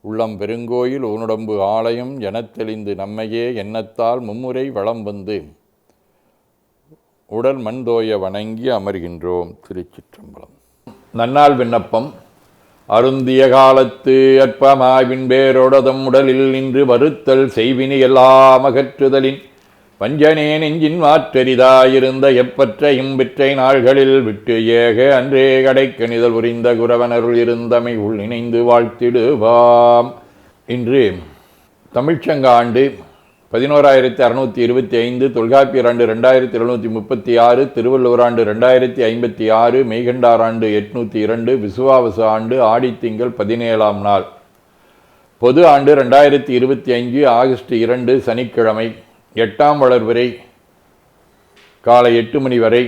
உள்ளம் பெருங்கோயில் ஊனுடம்பு ஆலயம் எனத் தெளிந்து நம்மையே எண்ணத்தால் மும்முறை வளம் வந்து உடல் மண்தோய வணங்கி அமர்கின்றோம் திருச்சிற்றம்பலம். நன்னாள் விண்ணப்பம். அருந்திய காலத்து அற்பமாவின் பேரோடதம் உடலில் நின்று வருத்தல் செய்வினி எல்லாம் அகற்றுதலின் வஞ்சனே நெஞ்சின் மாற்றரிதாயிருந்த எப்பற்ற இம்பிற்றை நாள்களில் விட்டு ஏக அன்றே கடைக்கணிதல் புரிந்த குரவனருள் இருந்தமை உள் இணைந்து வாழ்த்திடுவாம். இன்று தமிழ்ச்சங்க ஆண்டு பதினோராயிரத்தி அறுநூற்றி இருபத்தி ஐந்து தொல்காப்பியர் ஆண்டு ரெண்டாயிரத்தி எழுநூற்றி முப்பத்தி ஆறு திருவள்ளுவர் ஆண்டு ரெண்டாயிரத்தி ஐம்பத்தி ஆறு மெய்கண்டார் ஆண்டு எட்நூற்றி இரண்டு விசுவாவச ஆண்டு ஆடித்திங்கள் பதினேழாம் நாள். பொது ஆண்டு ரெண்டாயிரத்தி இருபத்தி அஞ்சு ஆகஸ்ட் இரண்டு சனிக்கிழமை. எட்டாம் வளர்வரை காலை எட்டு மணி வரை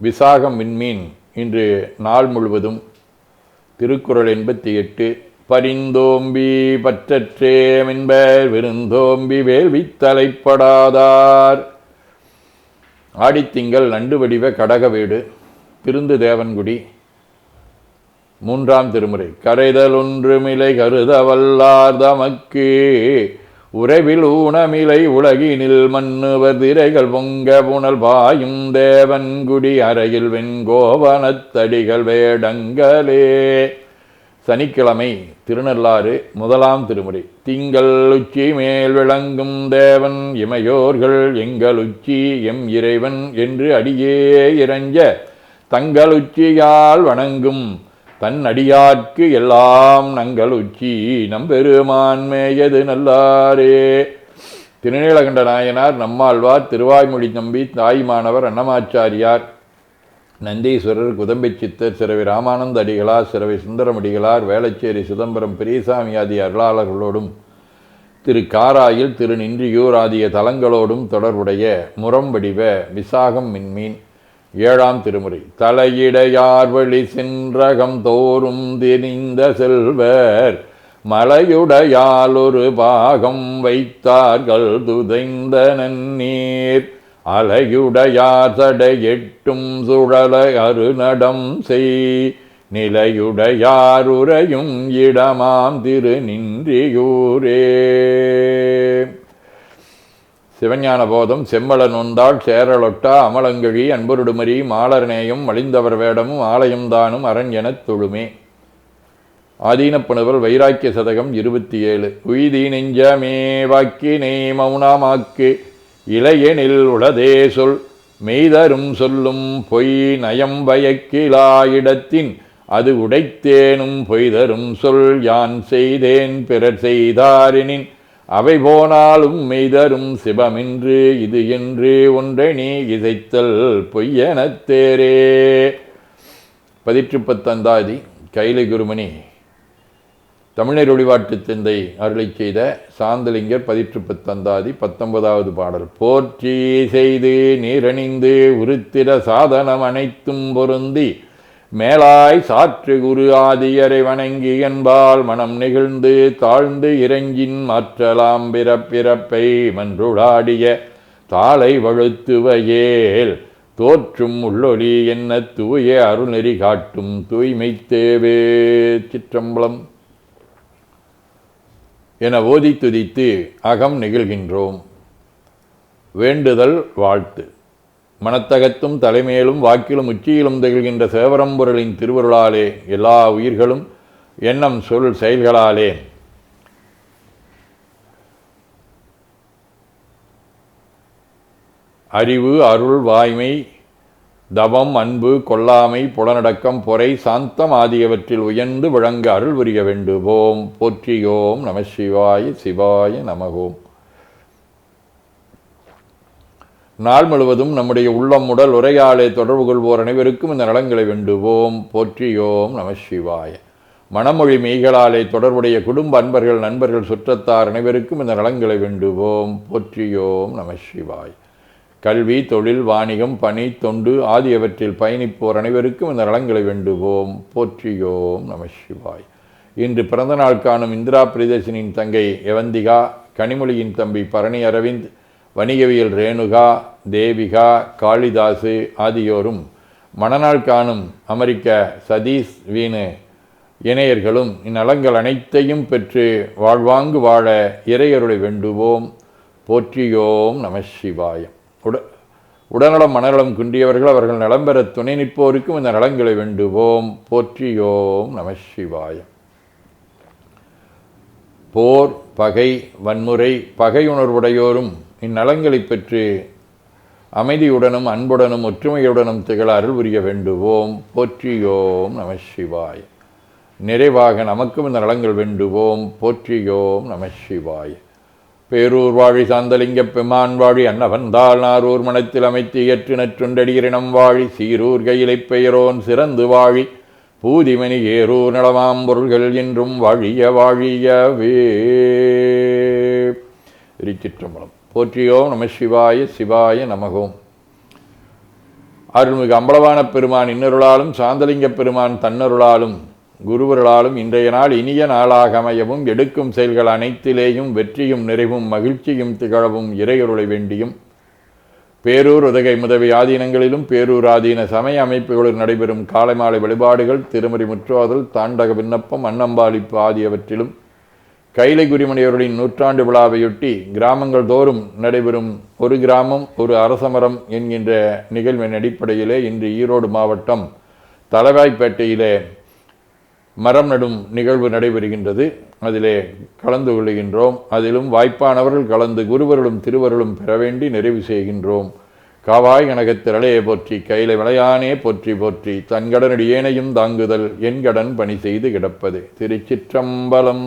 விசாகம் விண்மீன் இன்று நாள் முழுவதும் திருக்குறள் எண்பத்தி எட்டு பரிந்தோம்பி பற்றற்றே மென்பர் விருந்தோம்பி வேள்வி தலைப்படாதார். ஆடித்திங்கள் நண்டு வடிவ கடகவேடு திருந்து தேவன்குடி மூன்றாம் திருமுறை கரைதல் ஒன்றுமிலை கருத வல்லார் தமக்கு உறவில் ஊனமிலை உலகினில் மன்னுவர் திரைகள் பொங்க புனல் பாயும் தேவன்குடி அறையில் வெண்கோவனத்தடிகள் வேடங்களே. சனிக்கிழமை திருநள்ளாறு முதலாம் திருமுறை. திங்கள் உச்சி மேல் விளங்கும் தேவன் இமையோர்கள் எங்கள் உச்சி எம் இறைவன் என்று அடியே இறஞ்ச தங்கள் உச்சியால் வணங்கும் தன் அடியார்க்கு எல்லாம் நங்கள் உச்சி நம்பெருமான் மேயது நல்லாரே. திருநீலகண்ட நாயனார் நம்மாழ்வார் திருவாய்மொழி நம்பி தாய்மானவர் அன்னமாச்சாரியார். நந்தீஸ்வரர் குதம்பை சித்தர் சிறவி ராமானந்த அடிகளார் சிறவி சுந்தரமடிகளார் வேளச்சேரி சிதம்பரம் பெரியசாமி ஆதி அருளாளர்களோடும் திரு காராயில் திரு நின்றியூர் ஆகிய தலங்களோடும் தொடர்புடைய முரம்படிவ விசாகம் மின்மீன். ஏழாம் திருமுறை. தலையிடையார் வழி சென்றகம் தோறும் திரிந்த செல்வர் மலையுடையால் ஒரு பாகம் வைத்தார்கள் துதைந்த நன்னீர். அலையுடையார் தடை எட்டும் சுழல அருநடம் செய். நிலையுடையாருரையும் இடமாம் திரு நின்றியூரே. சிவஞான போதம் செம்மலன் நொந்தாள் சேரலொட்டா அமலங்கழி அன்புருடுமரி மாலர்நேயம் மலிந்தவர் வேடமும் ஆலயம் தானும் அரண் எனத் தொழுமே. ஆதீனப்புணவல் வைராக்கிய சதகம் இருபத்தி ஏழு உய்தி நெஞ்சமே வாக்கினை மௌனமாக்கு இளையனில் உளதே சொல். மெய்தரும் சொல்லும் பொய் நயம் பயக்கிலாயிடத்தின் அது உடைத்தேனும் பொய்தரும் சொல். யான் செய்தேன் பிறர் செய்தாரினின் அவை போனாலும் மெய்தரும் சிவமின்று இது என்று ஒன்றை நீ இசைத்தல் பொய்யெனத் தேரே. பதிற்று பத்தந்தாதி கைலை குருமணி தமிழர் ஒளிவாட்டு தந்தை அருளை செய்த சாந்தலிங்கர் பதிற்று பத்தந்தாதி பத்தொன்பதாவது பாடல். போற்றி செய்து நீரணிந்து உருத்திர சாதனம் அனைத்தும் பொருந்தி மேலாய் சாற்று குரு ஆதியரை வணங்கி என்பால் மனம் நெகிழ்ந்து தாழ்ந்து இறங்கின் மாற்றலாம் பிறப்பிறப்பை மன்றுடாடிய தாளை வழுத்துவையேல். தோற்றும் உள்ளொளி என்ன தூய அருள்நெறி காட்டும் தூய்மை தேவே சிற்றம்பலம். என ஓதி துதித்து அகம் நெகிழ்கின்றோம். வேண்டுதல் வாழ்த்து. மனத்தகத்தும் தலைமையிலும் வாக்கிலும் உச்சியிலும் திகழ்கின்ற சேவரம்பொருளின் திருவருளாலே எல்லா உயிர்களும் எண்ணம் சொல் செயல்களாலே. அறிவு அருள் வாய்மை தவம் அன்பு கொல்லாமை புலனடக்கம் பொறை சாந்தம் ஆகியவற்றில் உயர்ந்து விளங்க அருள் புரிய வேண்டுவோம். போற்றியோம் நம சிவாய சிவாய நமகோம். நாள் முழுவதும் நம்முடைய உள்ளம் உடல் உரையாலே தொடர்பு கொள்வோர் அனைவருக்கும் இந்த நலங்களை வேண்டுவோம். போற்றியோம் நம சிவாய. மனமொழி மெய்களாலே தொடர்புடைய குடும்ப அன்பர்கள் நண்பர்கள் சுற்றத்தார் அனைவருக்கும் இந்த நலங்களை வேண்டுவோம். போற்றியோம் நம சிவாய். கல்வி தொழில் வாணிகம் பணி தொண்டு ஆகியவற்றில் பயணிப்போர் அனைவருக்கும் இந்த நலங்களை வேண்டுவோம். போற்றியோம் நம சிவாய். இன்று பிறந்த நாள் காணும் இந்திரா பிரியதர்ஷினியின் தங்கை எவந்திகா கனிமொழியின் தம்பி பரணி அரவிந்த் வணிகவியல் ரேணுகா தேவிகா காளிதாசு ஆகியோரும் மணநாள் காணும் அமெரிக்க சதீஷ் வீணு இணையர்களும் இந்நலங்கள் அனைத்தையும் பெற்று வாழ்வாங்கு வாழ இறையருளை வேண்டுவோம். போற்றியோம் நம சிவாயம் உட உடல்நலம் மனநலம் குன்றியவர்கள் அவர்கள் நலம் பெற துணை நிற்போருக்கும் இந்த நலங்களை வேண்டுவோம். போற்றியோம் நம சிவாயம் போர் பகை வன்முறை பகையுணர்வுடையோரும் இந்நலங்களை பெற்று அமைதியுடனும் அன்புடனும் ஒற்றுமையுடனும் திகழ அருள் புரிய வேண்டுவோம். போற்றியோம் நம சிவாய். நிறைவாக நமக்கும் இந்த நலங்கள் வேண்டுவோம். போற்றியோம் நம சிவாய். பேரூர் வாழி சாந்தலிங்க பெமான் வாழி அன்னவந்தால் நாரூர் மனத்தில் அமைத்து இயற்று நற்றுண்டடியிரினம் வாழி சீரூர் கையிலை பெயரோன் சிறந்து வாழி பூதிமணி ஏரூர் நலமாம் பொருள்கள் என்றும் வாழிய வாழியவே. போற்றியோம் நம சிவாய சிவாய நமகோம். அருள்மிகு அம்பலவான பெருமான் இன்னருளாலும் சாந்தலிங்க பெருமான் தன்னருளாலும் குருவர்களாலும் இன்றைய நாள் இனிய நாளாக அமையவும் எடுக்கும் செயல்கள் அனைத்திலேயும் வெற்றியும் நிறைவும் மகிழ்ச்சியும் திகழவும் இறையொருளை வேண்டியும். பேரூர் உதகை முதவி ஆதீனங்களிலும் பேரூர் ஆதீன சமய அமைப்புகளில் நடைபெறும் காலை மாலை வழிபாடுகள் திருமறி முற்றோதல் தாண்டக விண்ணப்பம் அன்னம்பாளிப்பு ஆகியவற்றிலும் கைலை குருமணியவர்களின் நூற்றாண்டு விழாவையொட்டி கிராமங்கள் தோறும் நடைபெறும் ஒரு கிராமம் ஒரு அரசமரம் என்கின்ற நிகழ்வின் அடிப்படையிலே இன்று ஈரோடு மாவட்டம் தலவாய்ப்பேட்டையிலே மரம் நடும் நிகழ்வு நடைபெறுகின்றது. அதிலே கலந்து கொள்கின்றோம். அதிலும் வாய்ப்பானவர்கள் கலந்து குருவர்களும் திருவருளும் பெற வேண்டி நிறைவு செய்கின்றோம். காவாய் கனகத்திரளையே போற்றி கையில விளையானே போற்றி போற்றி தன் ஏனையும் தாங்குதல் என் கடன் பணி செய்து கிடப்பது. திருச்சிற்றம்பலம்